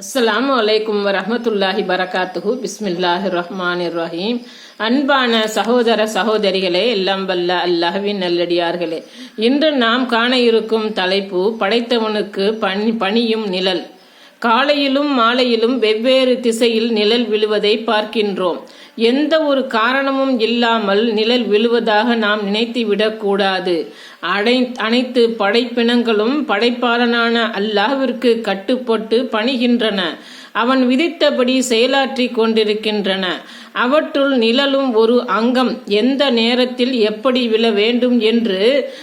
அஸ்ஸலாமு அலைக்கும் வரமத்துல்லாஹி பரகாத்துஹு. பிஸ்மில்லாஹி ரஹ்மான் ரஹீம் அன்பான சகோதர சகோதரிகளே எல்லாம் வல்ல அல்லாஹ்வின் நல்லடியார்களே. இன்று நாம் காண இருக்கும் தலைப்பு படைத்தவனுக்கு பணி பணியும் நிழல். காலையிலும் மாலையிலும் வெவ்வேறு திசையில் நிழல் விழுவதை பார்க்கின்றோம். எந்த ஒரு காரணமும் இல்லாமல் நிழல் விழுவதாக நாம் நினைத்து விடக்கூடாது அடை அனைத்து படைப்பினங்களும் படைப்பாளனான அல்லாவிற்கு கட்டுப்பட்டு பணிகின்றன. அவன் விதித்தபடி செயலாற்றி கொண்டிருக்கின்றன. அவற்றுள் நிழலும் ஒரு அங்கம் எந்த நேரத்தில் எப்படி விழ வேண்டும் என்று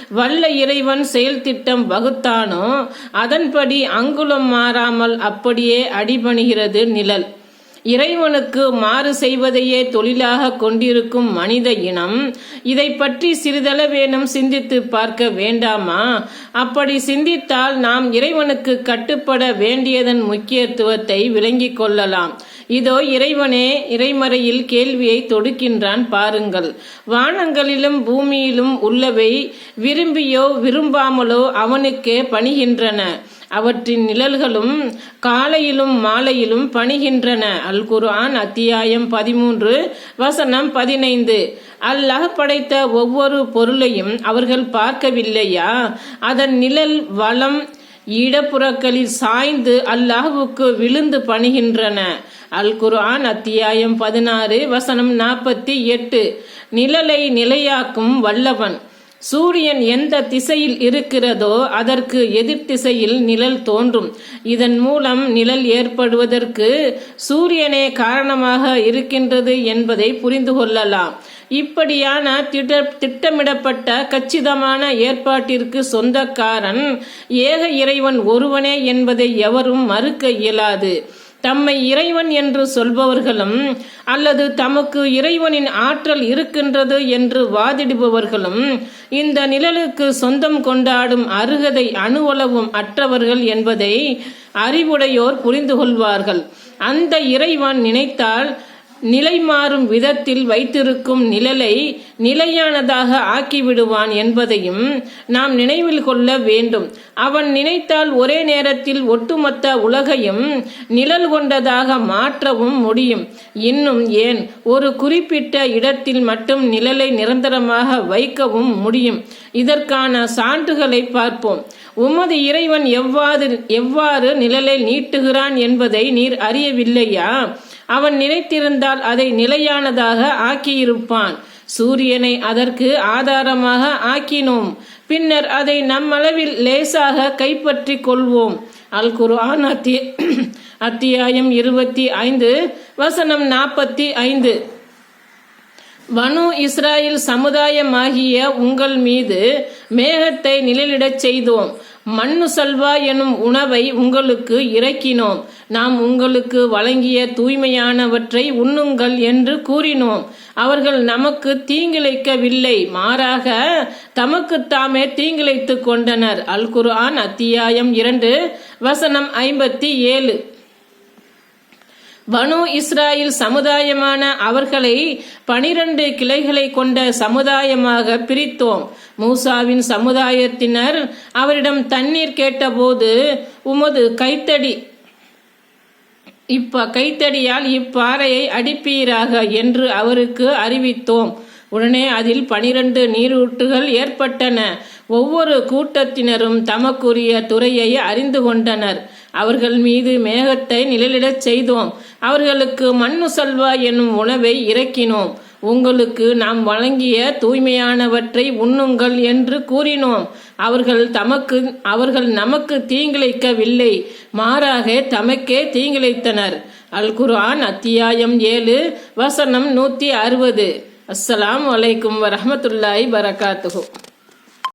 வல்ல இறைவன் செயல் திட்டம் வகுத்தானோ அதன்படி அங்குலம் மாறாமல் அப்படியே அடிபணிகிறது நிழல். இறைவனுக்கு மாறு செய்வதையே தொழிலாக கொண்டிருக்கும் மனித இனம் இதை பற்றி சிறிதளவேனும் சிந்தித்து பார்க்க வேண்டாமா? அப்படி சிந்தித்தால் நாம் இறைவனுக்கு கட்டுப்பட வேண்டியதன் முக்கியத்துவத்தை விளங்கிக் கொள்ளலாம். இதோ இறைவனே இறைமறையில் கேள்வியை தொடுக்கின்றான் பாருங்கள். வானங்களிலும் பூமியிலும் உள்ளவை விரும்பியோ விரும்பாமலோ அவனுக்கே பணிகின்றன. அவற்றின் நிழல்களும் காலையிலும் மாலையிலும் பணிகின்றன. அல் குர்ஆன் அத்தியாயம் பதிமூன்று வசனம் பதினைந்து. அல்லாஹ் படைத்த ஒவ்வொரு பொருளையும் அவர்கள் பார்க்கவில்லையா? அதன் நிழல் வளம் இடப்புறங்களில் சாய்ந்து அல்லாஹுவுக்கு விழுந்து பணிகின்றன. அல் குர்ஆன் அத்தியாயம் பதினாறு வசனம் நாற்பத்தி எட்டு. நிழலை நிலையாக்கும் வல்லவன். சூரியன் எந்த திசையில் இருக்கிறதோ அதற்கு எதிர் திசையில் நிழல் தோன்றும். இதன் மூலம் நிழல் ஏற்படுவதற்கு சூரியனே காரணமாக இருக்கின்றது என்பதை புரிந்து கொள்ளலாம். இப்படியான திட்ட திட்டமிடப்பட்ட கச்சிதமான ஏற்பாட்டிற்கு சொந்தக்காரன் ஏக இறைவன் ஒருவனே என்பதை எவரும் மறுக்க இயலாது. தம்மை இறைவன் என்று சொல்பவர்களும் அல்லது தமக்கு இறைவனின் ஆற்றல் இருக்கின்றது என்று வாதிடுபவர்களும் இந்த நிழலுக்கு சொந்தம் கொண்டாடும் அருகதை அணுவளவும் அற்றவர்கள் என்பதை அறிவுடையோர் புரிந்து கொள்வார்கள் அந்த இறைவன் நினைத்தால் நிலை மாறும் விதத்தில் வைத்திருக்கும் நிழலை நிலையானதாக ஆக்கிவிடுவான் என்பதையும் நாம் நினைவில் கொள்ள வேண்டும். அவன் நினைத்தால் ஒரே நேரத்தில் ஒட்டுமொத்த உலகையும் நிழல் கொண்டதாக மாற்றவும் முடியும். இன்னும் ஏன்? ஒரு குறிப்பிட்ட இடத்தில் மட்டும் நிழலை நிரந்தரமாக வைக்கவும் முடியும். இதற்கான சான்றுகளை பார்ப்போம். உமது இறைவன் எவ்வாறு எவ்வாறு நிழலை நீட்டுகிறான் என்பதை நீர் அறியவில்லையா? அவன் நினைத்திருந்தால் அதை நிலையானதாக ஆக்கியிருப்பான். சூரியனை அதற்கு ஆதாரமாக ஆக்கினோம். பின்னர் அதை நம்மளவில் லேசாக கைப்பற்றி கொள்வோம். அல் குர்ஆன் அத்திய அத்தியாயம் இருபத்தி ஐந்து வசனம் நாற்பத்தி ஐந்து. வனு இஸ்ராயில் சமுதாயமாகிய உங்கள் மீது மேகத்தை நிழலிடச் செய்தோம். மண்ணு சல்வா எனும் உணவை உங்களுக்கு இறக்கினோம். நாம் உங்களுக்கு வழங்கிய தூய்மையானவற்றை உண்ணுங்கள் என்று கூறினோம். அவர்கள் நமக்கு தீங்கிழைக்கவில்லை. மாறாக தமக்கு தாமே தீங்கிழைத்துக் கொண்டனர். அல் குர்ஆன் அத்தியாயம் இரண்டு வசனம் ஐம்பத்தி ஏழு. பனு இஸ்ராயில் சமுதாயமான அவர்களை பனிரண்டு கிளைகளை கொண்ட சமுதாயமாக பிரித்தோம். மூசாவின் சமுதாயத்தினர் அவரிடம் தண்ணீர் கேட்டபோது உமது கைத்தடி இப்ப கைத்தடியால் இப்பாறையை அடிப்பீராக என்று அவருக்கு அறிவித்தோம். உடனே அதில் பனிரண்டு நீரூற்றுகள் ஏற்பட்டன. ஒவ்வொரு கூட்டத்தினரும் தமக்குரிய துறையை அறிந்து கொண்டனர். அவர்கள் மீது மேகத்தை நிழலிடச் செய்தோம். அவர்களுக்கு மண்ணு சல்வா என்னும் உணவை இறக்கினோம். உங்களுக்கு நாம் வழங்கிய தூய்மையானவற்றை உண்ணுங்கள் என்று கூறினோம். அவர்கள் தமக்கு அவர்கள் நமக்கு தீங்கிழைக்கவில்லை. மாறாக தமக்கே தீங்கிழைத்தனர். அல் குர்ஆன் அத்தியாயம் ஏழு வசனம் நூத்தி அறுபது. அஸ்ஸலாம் வலைக்கும் வரமத்துல்லாய் வரகாத்துஹு